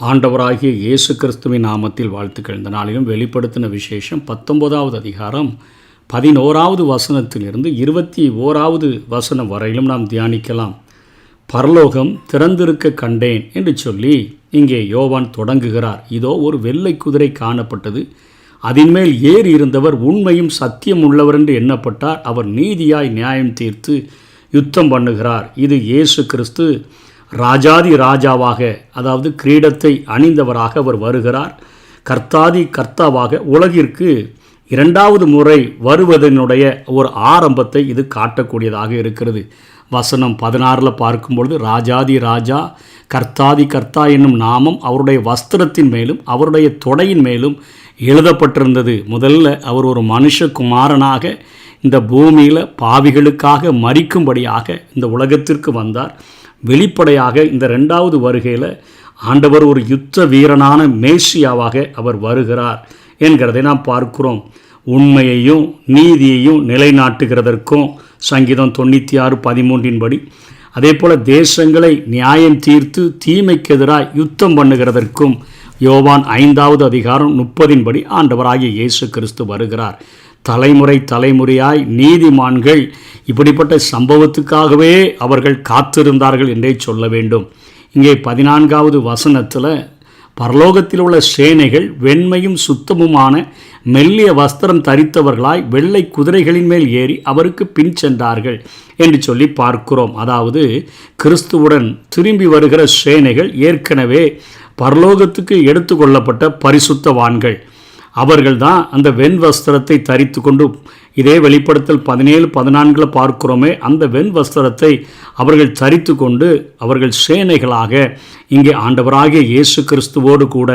ஆண்டவராகிய இயேசு கிறிஸ்துவின் நாமத்தில் வாழ்த்துக்கள். இந்த நாளிலும் வெளிப்படுத்தின விசேஷம் பத்தொன்பதாவது அதிகாரம் பதினோராவது வசனத்திலிருந்து இருபத்தி ஓராவது வசனம் வரையிலும் நாம் தியானிக்கலாம். பரலோகம் திறந்திருக்க கண்டேன் என்று சொல்லி இங்கே யோவான் தொடங்குகிறார். இதோ ஒரு வெள்ளை குதிரை காணப்பட்டது. அதன்மேல் ஏறி இருந்தவர் உண்மையும் சத்தியம் உள்ளவர் என்று எண்ணப்பட்டார். அவர் நீதியாய் நியாயம் தீர்த்து யுத்தம் பண்ணுகிறார். இது இயேசு கிறிஸ்து ராஜாதி ராஜாவாக அதாவது கிரீடத்தை அணிந்தவராக அவர் வருகிறார். கர்த்தாதி கர்த்தாவாக உலகிற்கு இரண்டாவது முறை வருவதனுடைய ஒரு ஆரம்பத்தை இது காட்டக்கூடியதாக இருக்கிறது. வசனம் பதினாறில் பார்க்கும்பொழுது ராஜாதி ராஜா கர்த்தாதி கர்த்தா என்னும் நாமம் அவருடைய வஸ்திரத்தின் மேலும் அவருடைய தொடையின் மேலும் எழுதப்பட்டிருந்தது. முதல்ல அவர் ஒரு மனுஷகுமாரனாக இந்த பூமியில் பாவிகளுக்காக மறிக்கும்படியாக இந்த உலகத்திற்கு வந்தார். வெளிப்படையாக இந்த ரெண்டாவது வருகையில் ஆண்டவர் ஒரு யுத்த வீரனான மேசியாவாக அவர் வருகிறார் என்கிறதை நாம் பார்க்கிறோம். உண்மையையும் நீதியையும் நிலைநாட்டுகிறதற்கும் சங்கீதம் தொண்ணூற்றி ஆறு பதிமூன்றின்படி அதே போல் தேசங்களை நியாயம் தீர்த்து தீமைக்கு எதிராக யுத்தம் பண்ணுகிறதற்கும் யோவான் ஐந்தாவது அதிகாரம் முப்பதின்படி ஆண்டவராகிய இயேசு கிறிஸ்து வருகிறார். தலைமுறை தலைமுறையாய் நீதிமான்கள் இப்படிப்பட்ட சம்பவத்துக்காகவே அவர்கள் காத்திருந்தார்கள் என்றே சொல்ல வேண்டும். இங்கே பதினான்காவது வசனத்தில் பரலோகத்தில் உள்ள சேனைகள் வெண்மையும் சுத்தமுமான மெல்லிய வஸ்திரம் தரித்தவர்களாய் வெள்ளை குதிரைகளின் மேல் ஏறி அவருக்கு பின் சென்றார்கள் என்று சொல்லி பார்க்கிறோம். அதாவது கிறிஸ்துவுடன் திரும்பி வருகிற சேனைகள் ஏற்கனவே பரலோகத்துக்கு எடுத்துக்கொள்ளப்பட்ட பரிசுத்தவான்கள். அவர்கள்தான் அந்த வெண் வஸ்திரத்தை தரித்து கொண்டு இதே வெளிப்படுத்தல் பதினேழு பதினான்கில் பார்க்கிறோமே அந்த வெண் வஸ்திரத்தை அவர்கள் தரித்து கொண்டு அவர்கள் சேனைகளாக இங்கே ஆண்டவராகிய இயேசு கிறிஸ்துவோடு கூட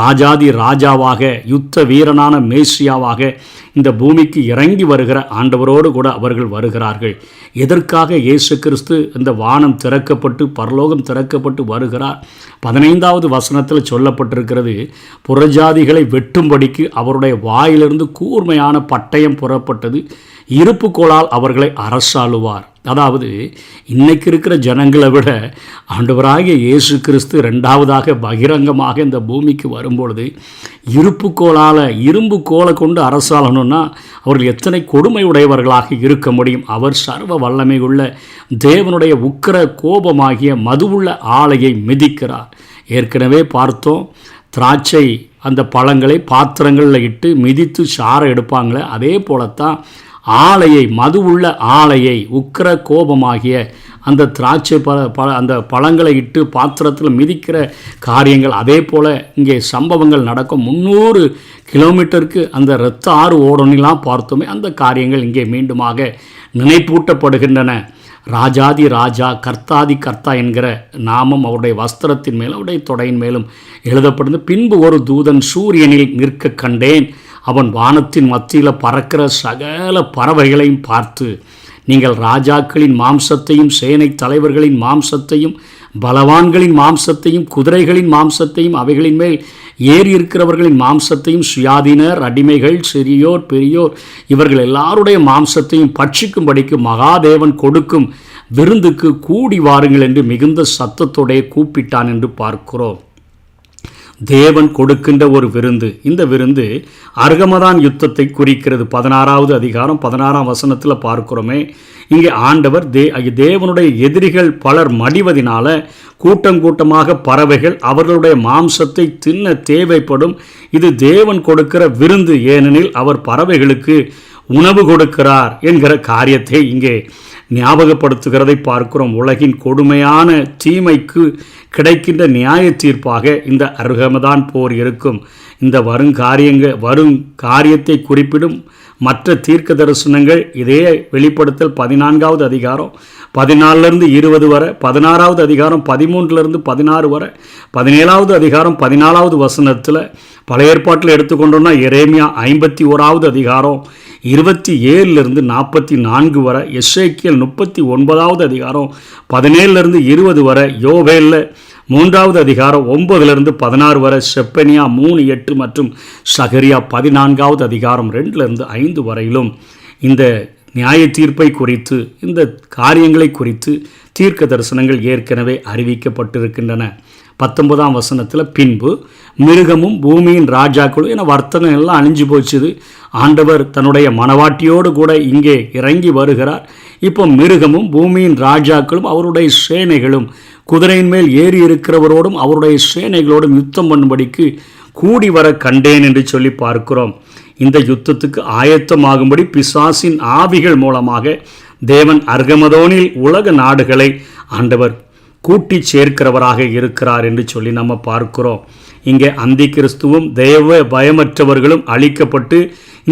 ராஜாதி ராஜாவாக யுத்த வீரனான மேசியாவாக இந்த பூமிக்கு இறங்கி வருகிற ஆண்டவரோடு கூட அவர்கள் வருகிறார்கள். எதற்காக இயேசு கிறிஸ்து இந்த வானம் திறக்கப்பட்டு பரலோகம் திறக்கப்பட்டு வருகிறார்? பதினைந்தாவது வசனத்தில் சொல்லப்பட்டிருக்கிறது புறஜாதிகளை வெட்டும்படிக்கு அவருடைய வாயிலிருந்து கூர்மையான பட்டயம் புறப்பட்டு இருப்பு கோளால் அவர்களை அரசாளுவார். அதாவது இன்னைக்கு இருக்கிற ஜனங்களை விட ஆண்டவராகிய இயேசு கிறிஸ்து ரெண்டாவதாக பகிரங்கமாக இந்த பூமிக்கு வரும்பொழுது இருப்பு கோளால் இரும்பு கோலை கொண்டு அரசாளணும்னா அவர்கள் எத்தனை கொடுமை உடையவர்களாக இருக்க முடியும்? அவர் சர்வ வல்லமை உள்ள தேவனுடைய உக்கிர கோபமாகிய மதுவுள்ள ஆலையை மிதிக்கிறார். ஏற்கனவே பார்த்தோம் திராட்சை அந்த பழங்களை பாத்திரங்களில் இட்டு மிதித்து சாரை எடுப்பாங்களே அதே போலத்தான் ஆலையை மது உள்ள ஆலையை உக்கிர கோபமாகிய அந்த திராட்சை பழ பழ அந்த பழங்களை இட்டு பாத்திரத்தில் மிதிக்கிற காரியங்கள் அதே போல் இங்கே சம்பவங்கள் நடக்கும். முந்நூறு கிலோமீட்டருக்கு அந்த இரத்த ஆறு ஓடலாம் பார்த்தோமே அந்த காரியங்கள் இங்கே மீண்டுமாக நினைப்பூட்டப்படுகின்றன. ராஜாதி ராஜா கர்த்தாதி கர்த்தா என்கிற நாமம் அவருடைய வஸ்திரத்தின் மேலும் அவருடைய தொடையின் மேலும் எழுதப்படுது. பின்பு ஒரு தூதன் சூரியனில் நிற்க கண்டேன். அவன் வானத்தின் மத்தியில் பறக்கிற சகல பறவைகளையும் பார்த்து நீங்கள் ராஜாக்களின் மாம்சத்தையும் சேனை தலைவர்களின் மாம்சத்தையும் பலவான்களின் மாம்சத்தையும் குதிரைகளின் மாம்சத்தையும் அவைகளின் மேல் ஏறி இருக்கிறவர்களின் மாம்சத்தையும் சுயாதீனர் அடிமைகள் சிறியோர் பெரியோர் இவர்கள் எல்லாருடைய மாம்சத்தையும் பட்சிக்கும்படிக்கு மகாதேவன் கொடுக்கும் விருந்துக்கு கூடி வாருங்கள் என்று மிகுந்த சத்தத்தோடைய கூப்பிட்டான் என்று பார்க்கிறோம். தேவன் கொடுக்கின்ற ஒரு விருந்து. இந்த விருந்து அர்கமதான் யுத்தத்தை குறிக்கிறது. பதினாறாவது அதிகாரம் பதினாறாம் வசனத்தில் பார்க்கிறோமே. இங்கே ஆண்டவர் தே தேவனுடைய எதிரிகள் பலர் மடிவதினால கூட்டம் கூட்டமாக பறவைகள் அவர்களுடைய மாம்சத்தை தின்ன தேவைப்படும். இது தேவன் கொடுக்கிற விருந்து. ஏனெனில் அவர் பறவைகளுக்கு உணவு கொடுக்கிறார் என்கிற காரியத்தை இங்கே ஞாபகப்படுத்துகிறதை பார்க்கிறோம். உலகின் கொடுமையான தீமைக்கு கிடைக்கின்ற நியாய தீர்ப்பாக இந்த அருகமதான் போர் இருக்கும். இந்த வருங்காரியங்க வரும் காரியத்தை குறிப்பிடும் மற்ற தீர்க்க தரிசனங்கள் இதே வெளிப்படுத்தல் பதினான்காவது அதிகாரம் பதினாலிருந்து இருபது வரை பதினாறாவது அதிகாரம் பதிமூன்றுலேருந்து பதினாறு வரை பதினேழாவது அதிகாரம் பதினாலாவது வசனத்தில் பழைய ஏற்பாட்டில் எடுத்துக்கொண்டோம்னா எரேமியா ஐம்பத்தி ஓராவது அதிகாரம் இருபத்தி ஏழுலேருந்து நாற்பத்தி நான்கு வரை எஸ்ஐக்கியல் முப்பத்தி ஒன்பதாவது அதிகாரம் பதினேழுலேருந்து இருபது வரை யோவேலில் மூன்றாவது அதிகாரம் ஒன்பதுலேருந்து பதினாறு வரை செப்பனியா மூணு எட்டு மற்றும் சகரியா பதினான்காவது அதிகாரம் ரெண்டுலேருந்து ஐந்து வரையிலும் இந்த நியாய தீர்ப்பை குறித்து இந்த காரியங்களை குறித்து தீர்க்க தரிசனங்கள் ஏற்கனவே அறிவிக்கப்பட்டிருக்கின்றன. பத்தொன்பதாம் வசனத்தில் பின்பு மிருகமும் பூமியின் ராஜாக்களும் என வர்த்தகம் எல்லாம் அழிஞ்சு போச்சுது. ஆண்டவர் தன்னுடைய மனவாட்டியோடு கூட இங்கே இறங்கி வருகிறார். இப்போ மிருகமும் பூமியின் ராஜாக்களும் அவருடைய சேனைகளும் குதிரையின் மேல் ஏறி இருக்கிறவரோடும் அவருடைய சேனைகளோடும் யுத்தம் பண்ணும்படிக்கு கூடி வர கண்டேன் என்று சொல்லி பார்க்கிறோம். இந்த யுத்தத்துக்கு ஆயத்தமாகும்படி பிசாசின் ஆவிகள் மூலமாக தேவன் அர்கமதோனில் உலக நாடுகளை ஆண்டவர் கூட்டி சேர்க்கிறவராக இருக்கிறார் என்று சொல்லி நம்ம பார்க்கிறோம். இங்கே அந்தி கிறிஸ்துவும் தெய்வ பயமற்றவர்களும் அழிக்கப்பட்டு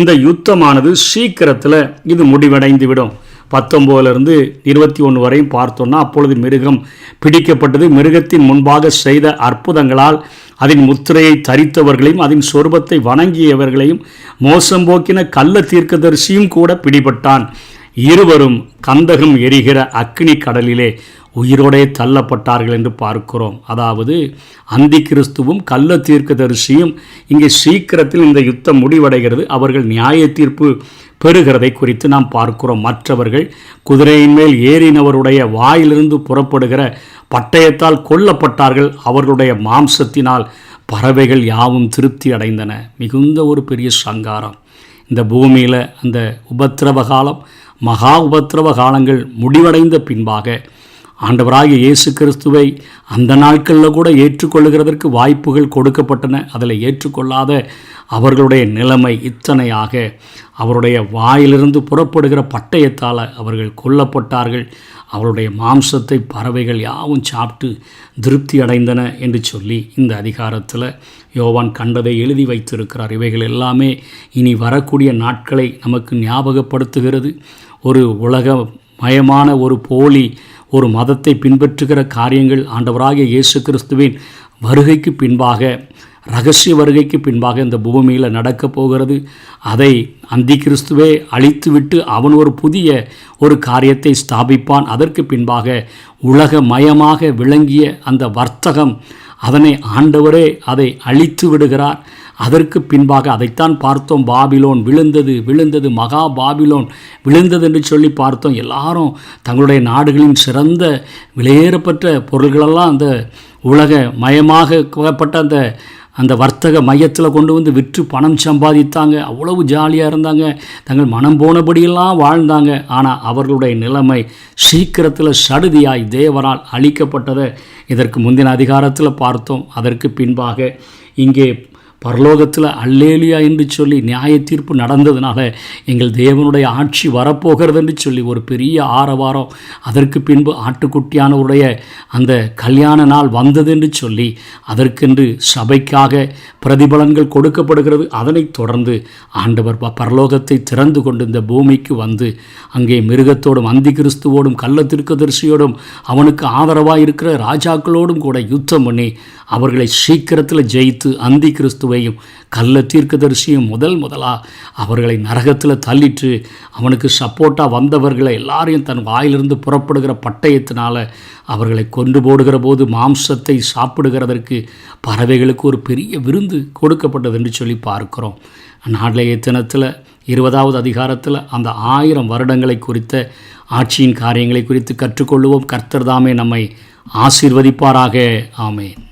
இந்த யுத்தமானது சீக்கிரத்தில் இது முடிவடைந்து விடும் பத்தொம்போதுலேருந்து இருபத்தி ஒன்று வரையும் பார்த்தோன்னா அப்பொழுது மிருகம் பிடிக்கப்பட்டது. மிருகத்தின் முன்பாக செய்த அற்புதங்களால் அதன் முத்திரையை தரித்தவர்களையும் அதன் சொருபத்தை வணங்கியவர்களையும் மோசம் போக்கின கள்ள தீர்க்கதரிசியும் கூட பிடிபட்டான். இருவரும் கந்தகம் எரிகிற அக்னி கடலிலே உயிரோடே தள்ளப்பட்டார்கள் என்று பார்க்கிறோம். அதாவது அந்தி கிறிஸ்துவும் கள்ள தீர்க்கதரிசியும் இங்கே சீக்கிரத்தில் இந்த யுத்தம் முடிவடைகிறது. அவர்கள் நியாய தீர்ப்பு பெறுகிறதை குறித்து நாம் பார்க்கிறோம். மற்றவர்கள் குதிரையின் மேல் ஏறினவருடைய வாயிலிருந்து புறப்படுகிற பட்டயத்தால் கொல்லப்பட்டார்கள். அவர்களுடைய மாம்சத்தினால் பறவைகள் யாவும் திருப்தி அடைந்தன. மிகுந்த ஒரு பெரிய சங்காரம். இந்த பூமியில் அந்த உபத்திரவ காலம் மகா உபத்திரவ காலங்கள் முடிவடைந்த பின்பாக ஆண்டவராகிய இயேசு கிறிஸ்துவை அந்த நாட்களில் கூட ஏற்றுக்கொள்ளுகிறதற்கு வாய்ப்புகள் கொடுக்கப்பட்டன. அதில் ஏற்றுக்கொள்ளாத அவர்களுடைய நிலைமை இத்தனையாக அவருடைய வாயிலிருந்து புறப்படுகிற பட்டயத்தால் அவர்கள் கொல்லப்பட்டார்கள். அவருடைய மாம்சத்தை பறவைகள் யாவும் சாப்பிட்டு திருப்தி அடைந்தன என்று சொல்லி இந்த அதிகாரத்தில் யோவான் கண்டதை எழுதி வைத்திருக்கிறார். இவைகள் எல்லாமே இனி வரக்கூடிய நாட்களை நமக்கு ஞாபகப்படுத்துகிறது. ஒரு உலக மயமான ஒரு போலி ஒரு மதத்தை பின்பற்றுகிற காரியங்கள் ஆண்டவராகிய இயேசு கிறிஸ்துவின் வருகைக்கு பின்பாக ரகசிய வருகைக்கு பின்பாக இந்த பூமியில் நடக்கப் போகிறது. அதை அந்தி கிறிஸ்துவே அழித்துவிட்டு அவன் ஒரு புதிய ஒரு காரியத்தை ஸ்தாபிப்பான். அதற்கு பின்பாக உலக மயமாக விளங்கிய அந்த வர்த்தகம் அதனை ஆண்டவரே அதை அழித்து விடுகிறார். அதற்கு பின்பாக அதைத்தான் பார்த்தோம். பாபிலோன் விழுந்தது விழுந்தது மகா பாபிலோன் விழுந்தது என்று சொல்லி பார்த்தோம். எல்லாரும் தங்களுடைய நாடுகளின் சிறந்த விலையேறப்பட்ட பொருள்களெல்லாம் அந்த உலக மயமாக பட்ட அந்த அந்த வர்த்தக மையத்தில் கொண்டு வந்து விற்று பணம் சம்பாதித்தாங்க. அவ்வளவு ஜாலியாக இருந்தாங்க. தங்கள் மனம் போனபடியெல்லாம் வாழ்ந்தாங்க. ஆனால் அவர்களுடைய நிலைமை சீக்கிரத்தில் சடுதியாய் தேவரால் அழிக்கப்பட்டதை இதற்கு முந்தின அதிகாரத்தில் பார்த்தோம். அதற்கு பின்பாக இங்கே பரலோகத்தில் அல்லேலியா என்று சொல்லி நியாய தீர்ப்பு நடந்ததுனால எங்கள் தேவனுடைய ஆட்சி வரப்போகிறது என்று சொல்லி ஒரு பெரிய ஆரவாரம். அதற்கு பின்பு ஆட்டுக்குட்டியானவருடைய அந்த கல்யாண நாள் வந்தது என்று சொல்லி அதற்கென்று சபைக்காக பிரதிபலன்கள் கொடுக்கப்படுகிறது. அதனைத் தொடர்ந்து ஆண்டவர் பரலோகத்தை திறந்து கொண்டு இந்த பூமிக்கு வந்து அங்கே மிருகத்தோடும் அந்தி கிறிஸ்துவோடும் கள்ளத்திற்கதரிசியோடும் அவனுக்கு ஆதரவாக இருக்கிற ராஜாக்களோடும் கூட யுத்தம் பண்ணி அவர்களை சீக்கிரத்தில் ஜெயித்து அந்தி கிறிஸ்துவ கிறிஸ்துவையும் கள்ள தீர்க்கதரிசியும் முதல் முதலாக அவர்களை நரகத்தில் தள்ளிட்டு அவனுக்கு சப்போர்ட்டாக வந்தவர்களை எல்லாரையும் தன் வாயிலிருந்து புறப்படுகிற பட்டயத்தினால் அவர்களை கொண்டு போடுகிற போது மாம்சத்தை சாப்பிடுகிறதற்கு பறவைகளுக்கு ஒரு பெரிய விருந்து கொடுக்கப்பட்டது என்று சொல்லி பார்க்கிறோம். நாளைய தினத்தில் இருபதாவது அதிகாரத்தில் அந்த ஆயிரம் வருடங்களை குறித்த ஆட்சியின் காரியங்களை குறித்து கற்றுக்கொள்வோம் கர்த்தர் தாமே நம்மை ஆசீர்வதிப்பாராக. ஆமேன்.